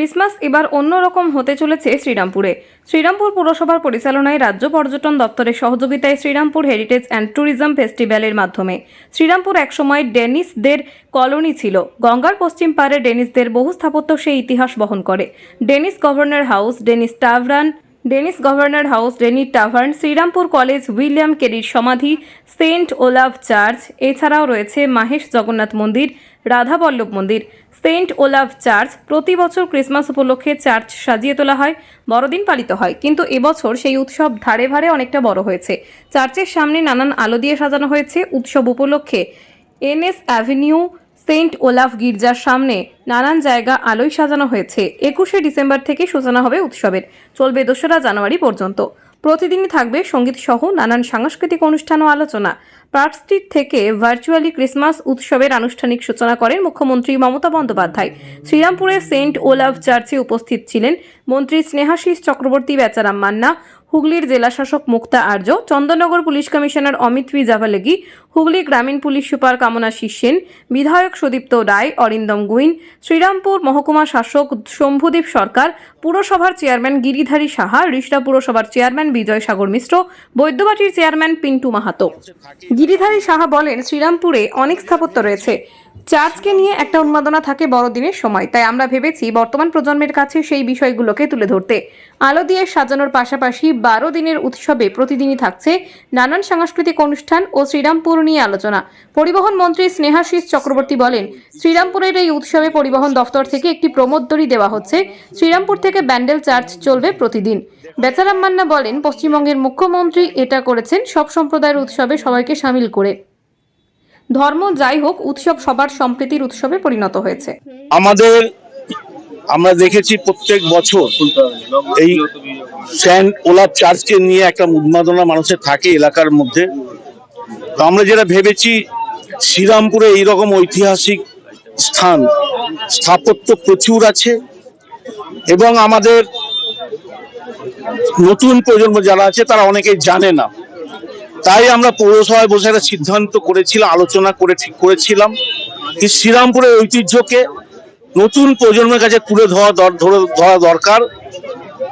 Christmas এবার অন্যরকম হতে চলেছে শ্রীরামপুরে। শ্রীরামপুর পুরসভার পরিচালনায় রাজ্য পর্যটন দপ্তরের সহযোগিতায় শ্রীরামপুর হেরিটেজ অ্যান্ড ট্যুরিজম ফেস্টিভ্যালের মাধ্যমে। শ্রীরামপুর একসময় ডেনিসদের কলোনি ছিল। গঙ্গার পশ্চিম পারে ডেনিসদের বহু স্থাপত্য সেই ইতিহাস বহন করে। Danish governor house, Danish tavern Danish governor house, Dane tavern, Srirampur college, William কেরির সমাধি, সেন্ট ওলাভ চার্চ, এছাড়াও রয়েছে মাহেশ জগন্নাথ মন্দির রাধাবল্লভ মন্দির। সেন্ট ওলাভ চার্চ প্রতি বছর ক্রিসমাস উপলক্ষে চার্চ সাজিয়ে তোলা হয়, বড়দিন পালিত হয়। কিন্তু এবছর সেই উৎসব ধারে ভারে অনেকটা বড় হয়েছে। চার্চের সামনে নানান আলো দিয়ে সাজানো হয়েছে উৎসব উপলক্ষে। এনএস অ্যাভিনিউ সেন্ট ওলাফ গির্জার সামনে নানান জায়গা আলোয় সাজানো হয়েছে। একুশে ডিসেম্বর থেকে সূচনা হবে উৎসবের। চলবে দোসরা জানুয়ারি পর্যন্ত। প্রতিদিনই থাকবে সংগীত সহ নানান সাংস্কৃতিক অনুষ্ঠান ও আলোচনা। পার্ক স্ট্রিট থেকে ভার্চুয়ালি ক্রিসমাস উৎসবের আনুষ্ঠানিক সূচনা করেন মুখ্যমন্ত্রী মমতা বন্দ্যোপাধ্যায়। শ্রীরামপুরে সেন্ট ওলাভ চার্চে উপস্থিত ছিলেন মন্ত্রী স্নেহাশিস চক্রবর্তী, বেচারাম মান্না হুগলির জেলাশাসক Mukta Arya, Chandannagar police commissioner Amit V Javalgi Hooghly গ্রামীণ পুলিশ সুপার কামনা সেন, বিধায়ক সুদীপ্ত রায়, অরিন্দম গুইন, শ্রীরামপুর মহকুমা শাসক শম্ভুদীপ সরকার, পুরসভার চেয়ারম্যান গিরিধারী সাহা রিষড়া পুরসভার চেয়ারম্যান বিজয় সাগর মিশ্র, বৈদ্যবাটির চেয়ারম্যান পিন্টু মাহাতো। গিরিধারী সাহা বলেন, শ্রীরামপুরে অনেক স্থাপত্য রয়েছে। চার্চকে নিয়ে একটা উন্মাদনা থাকে বড়দিনের সময়। তাই আমরা ভেবেছি বর্তমান প্রজন্মের কাছে সেই বিষয়গুলোকে তুলে ধরতে। আলো দিয়ে সাজানোর পাশাপাশি বারো দিনের উৎসবে প্রতিদিনই থাকছে নানান সাংস্কৃতিক অনুষ্ঠান ও শ্রীরামপুর নিয়ে আলোচনা। পরিবহন মন্ত্রী স্নেহাশিস চক্রবর্তী বলেন, শ্রীরামপুরের এই উৎসবে পরিবহন দফতর থেকে একটি প্রমোদদড়ি দেওয়া হচ্ছে। শ্রীরামপুর থেকে ব্যান্ডেল চার্চ চলবে প্রতিদিন। বেচারাম মান্না বলেন, পশ্চিমবঙ্গের মুখ্যমন্ত্রী এটা করেছেন সব সম্প্রদায়ের উৎসবে সবাইকে সামিল করে। ধর্ম যাই হোক, উৎসব সবার সম্প্রীতির উৎসবে পরিণত হয়েছে। আমাদের, আমরা দেখেছি প্রত্যেক বছর এই সেন্ট ওলাভ চার্চকে নিয়ে একটা উন্মাদনা মানুষের থাকে এলাকার মধ্যে। তো আমরা যেটা ভেবেছি, শ্রীরামপুরে এইরকম ঐতিহাসিক স্থান স্থাপত্য প্রচুর আছে এবং আমাদের নতুন প্রজন্ম যারা আছে, তারা অনেকেই জানে না। তাই আমরা পৌরসভায় বসে একটা সিদ্ধান্ত করেছিলাম আলোচনা করে ঠিক করেছিলাম কি শ্রীরামপুরের ঐতিহ্যকে নতুন প্রজন্মের কাছে তুলে ধরা ধরে- দরকার।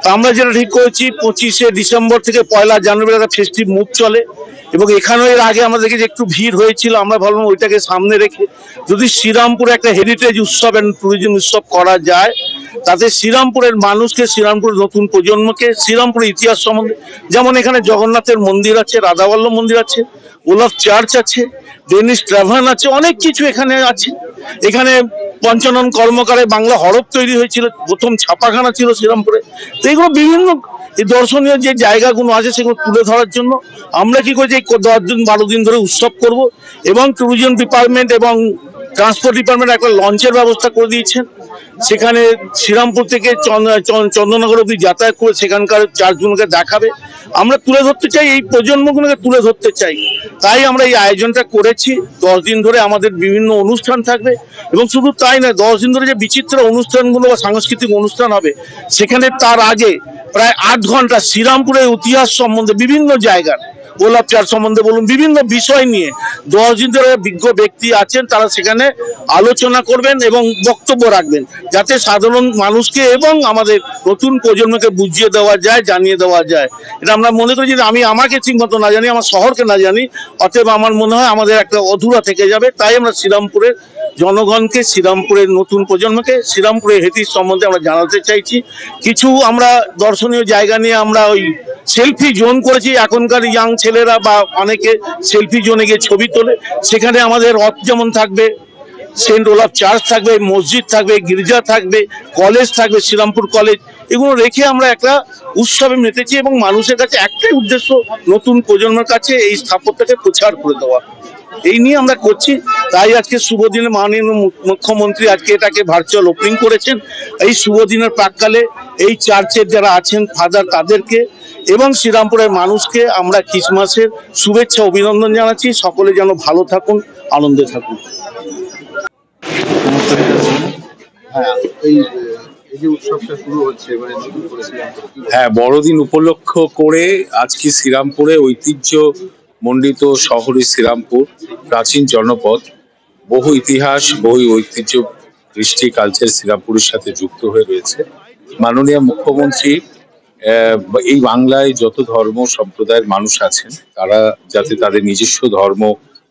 তা আমরা যেটা ঠিক করেছি, পঁচিশে ডিসেম্বর থেকে পয়লা জানুয়ারি একটা ফেস্টিভ মুভ চলে এবং এখানেও এর আগে আমাদের যে একটু ভিড় হয়েছিল, আমরা ভাবলাম ওইটাকে সামনে রেখে যদি শ্রীরামপুরে একটা হেরিটেজ উৎসব অ্যান্ড ট্যুরিজম উৎসব করা যায় তাতে শ্রীরামপুরের মানুষকে শ্রীরামপুরের নতুন প্রজন্মকে শ্রীরামপুরের ইতিহাস সম্বন্ধে, যেমন এখানে জগন্নাথের মন্দির আছে রাধাবল্লভ মন্দির আছে ওলাফ চার্চ আছে, ডেনিস ট্রাভান আছে, অনেক কিছু এখানে আছে। এখানে পঞ্চানন কর্মকারে বাংলা হরফ তৈরি হয়েছিল, প্রথম ছাপাখানা ছিল শ্রীরামপুরে। তো এগুলো বিভিন্ন দর্শনীয় যে জায়গাগুলো আছে সেগুলো তুলে ধরার জন্য আমরা কি করেছি দশ দিন, বারো দিন ধরে উৎসব করব এবং ট্যুরিজম ডিপার্টমেন্ট এবং ট্রান্সপোর্ট ডিপার্টমেন্ট একটা লঞ্চের ব্যবস্থা করে দিয়েছেন। সেখানে শ্রীরামপুর থেকে চন্দ- চন্দ- চন্দননগর অব্দি যাতায়াত করে সেখানকার চার্চগুলোকে দেখাবে। আমরা তুলে ধরতে চাই, এই প্রজন্মগুলোকে তুলে ধরতে চাই। তাই আমরা এই আয়োজনটা করেছি। দশ দিন ধরে আমাদের বিভিন্ন অনুষ্ঠান থাকবে এবং শুধু তাই না দশ দিন ধরে যে বিচিত্র অনুষ্ঠানগুলো বা সাংস্কৃতিক অনুষ্ঠান হবে, সেখানে তার আগে প্রায় আট ঘণ্টা শ্রীরামপুরের ইতিহাস সম্বন্ধে বিভিন্ন জায়গার গোলাপ চার সম্বন্ধে বলুন, বিভিন্ন বিষয় নিয়ে দশ দিন ধরে বিজ্ঞ ব্যক্তি আছেন, তারা সেখানে আলোচনা করবেন এবং বক্তব্য রাখবেন, যাতে সাধারণ মানুষকে এবং আমাদের নতুন প্রজন্মকে বুঝিয়ে দেওয়া যায়, জানিয়ে দেওয়া যায়। এটা আমরা মনে করি যে আমি আমাকে ঠিক মতো না জানি, আমার শহরকে না জানি, অতএব আমার মনে হয় আমাদের একটা অধুরা থেকে যাবে, তাই আমরা শ্রীরামপুরের জনগণকে, শ্রীরামপুরের নতুন প্রজন্মকে, শ্রীরামপুরের হেতির সম্বন্ধে আমরা জানাতে চাইছি। কিছু আমরা দর্শনীয় জায়গা নিয়ে আমরা ওই সেলফি জোন করেছি, এখনকার ইয়াং ছেলেরা বা অনেকে সেলফি জোনে গিয়ে ছবি তোলে। সেখানে আমাদের রথ যেমন থাকবে, সেন্ট ওলাফ চার্চ থাকবে, মসজিদ থাকবে, গির্জা থাকবে, কলেজ থাকবে, শ্রীরামপুর কলেজ। এগুলো রেখে আমরা একটা উৎসবে মেতেছি এবং মানুষের কাছে একটাই উদ্দেশ্য, নতুন প্রজন্মের কাছে এই স্থাপত্যকে প্রচার করে দেওয়া। এই নিয়ে আমরা করছি। তাই আজকে শুভ দিনে মাননীয় মুখ্যমন্ত্রী আজকে এটাকে ভার্চুয়াল ওপেনিং করেছেন। এই শুভ দিনের প্রাককালে এই চার্চের যারা আছেন ফাদার তাদেরকে এবং শ্রীরামপুরের মানুষকে আমরা ক্রিসমাসের শুভেচ্ছা, অভিনন্দন জানাচ্ছি। সকলে যেন ভালো থাকুন, আনন্দে থাকুন। হ্যাঁ বড়দিন উপলক্ষ করে আজকে শ্রীরামপুরে ঐতিহ্য মণ্ডিত শহরই শ্রীরামপুর, প্রাচীন জনপদ। বহু ইতিহাস, বহু ঐতিহ্য, কৃষ্টি কালচার শ্রীরামপুরের সাথে যুক্ত হয়ে রয়েছে। মাননীয় মুখ্যমন্ত্রী এই বাংলায় যত ধর্ম সম্প্রদায়ের মানুষ আছেন, তারা যাতে তাদের নিজস্ব ধর্ম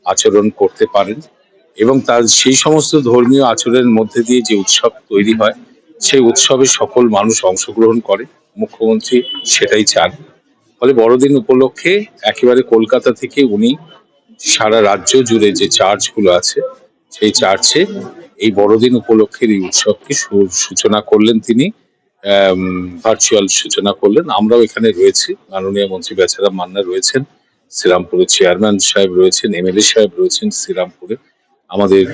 আচরণ করতে পারেন এবং তার সেই সমস্ত ধর্মীয় আচরণের মধ্যে দিয়ে যে উৎসব তৈরি হয়, সেই উৎসবে সকল মানুষ অংশগ্রহণ করে, মুখ্যমন্ত্রী সেটাই চান। ফলে বড়দিন উপলক্ষে একেবারে কলকাতা থেকে উনি সারা রাজ্য জুড়ে যে চার্চগুলো আছে, সেই চার্চে এই বড়দিন উপলক্ষের এই উৎসবকে সূচনা করলেন তিনি। ভার্চুয়াল সূচনা করলেন। আমরাও এখানে রয়েছি। মাননীয় মন্ত্রী বেচারা মান্না রয়েছেন, শ্রীরামপুরের চেয়ারম্যান সাহেব রয়েছেন এমএলএ সাহেব রয়েছেন শ্রীরামপুরে। আমাদের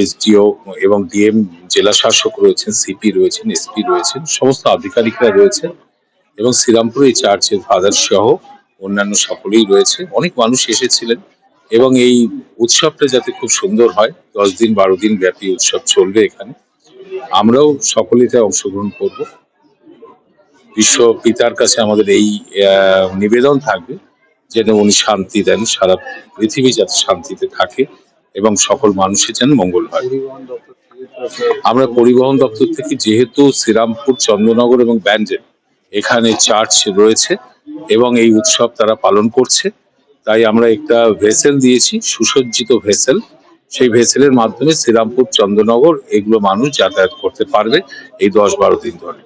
এসডিও এবং ডিএম জেলা শাসক রয়েছেন সিপি রয়েছেন এসপি রয়েছেন, সমস্ত আধিকারিকরা রয়েছেন এবং শ্রীরামপুরে এই চার্চের ফাদার সহ অন্যান্য সকলেই রয়েছে। অনেক মানুষ এসেছিলেন এবং এই উৎসবটা যাতে খুব সুন্দর হয়, দশ দিন, বারো দিন ব্যাপী উৎসব চলবে এখানে। আমরাও সকলেতে অংশগ্রহণ করব। বিশ্ব পিতার কাছে আমাদের এই নিবেদন থাকবে, যেন উনি শান্তি দেন, সারা পৃথিবী যাতে শান্তিতে থাকে এবং সকল মানুষের যেন মঙ্গল হয়। আমরা পরিবহন দপ্তর থেকে যেহেতু শ্রীরামপুর, চন্দ্রনগর এবং ব্যান্ডেল এখানে চার্চ রয়েছে এবং এই উৎসব তারা পালন করছে, তাই আমরা একটা ভেসেল দিয়েছি, সুসজ্জিত ভেসেল। সেই ভেসেলের মাধ্যমে শ্রীরামপুর চন্দ্রনগর এগুলো মানুষ যাতায়াত করতে পারবে এই দশ বারো দিন ধরে।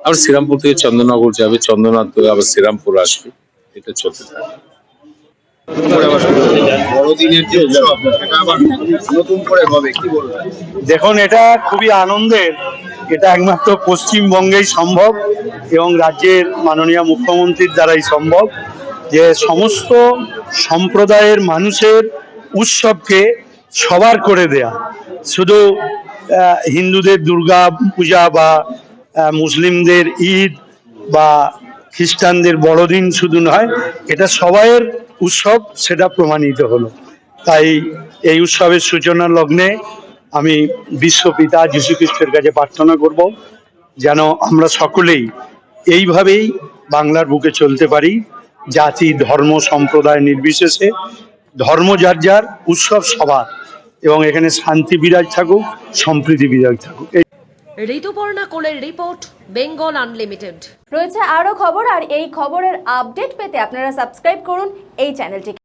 আবার শ্রীরামপুর থেকে চন্দ্রনগর যাবে চন্দ্রনাথ থেকে আবার শ্রীরামপুর আসবে এটা চলতে থাকবে। বড়দিনের যে উৎসব সেটা আবার নতুন করে হবে কি বলবেন? দেখুন এটা খুবই আনন্দের। এটা একমাত্র পশ্চিমবঙ্গেই সম্ভব এবং রাজ্যের মাননীয় মুখ্যমন্ত্রীর দ্বারাই সম্ভব যে সমস্ত সম্প্রদায়ের মানুষের উৎসবকে সবার করে দেয়া। শুধু হিন্দুদের দুর্গা পূজা বা মুসলিমদের ঈদ বা খ্রিস্টানদের বড়দিন শুধু নয়, এটা সবাইয়ের উৎসব, সেটা প্রমাণিত হলো। তাই এই উৎসবের সূচনা লগ্নে আমি বিশ্বপিতা যীশু খ্রিস্টের কাছে প্রার্থনা করব, যেন আমরা সকলেই এইভাবেই বাংলার বুকে চলতে পারি, জাতি, ধর্ম, সম্প্রদায় নির্বিশেষে ধর্ম যার যার উৎসব সবার। এবং এখানে শান্তি বিরাজ থাকুক সম্প্রীতি বিরাজ থাকুক। ঋতুপর্ণা কোলের রিপোর্ট বেঙ্গল আনলিমিটেড। রয়েছে আরও খবর আর এই খবরের আপডেট পেতে আপনারা সাবস্ক্রাইব করুন এই চ্যানেলটিকে।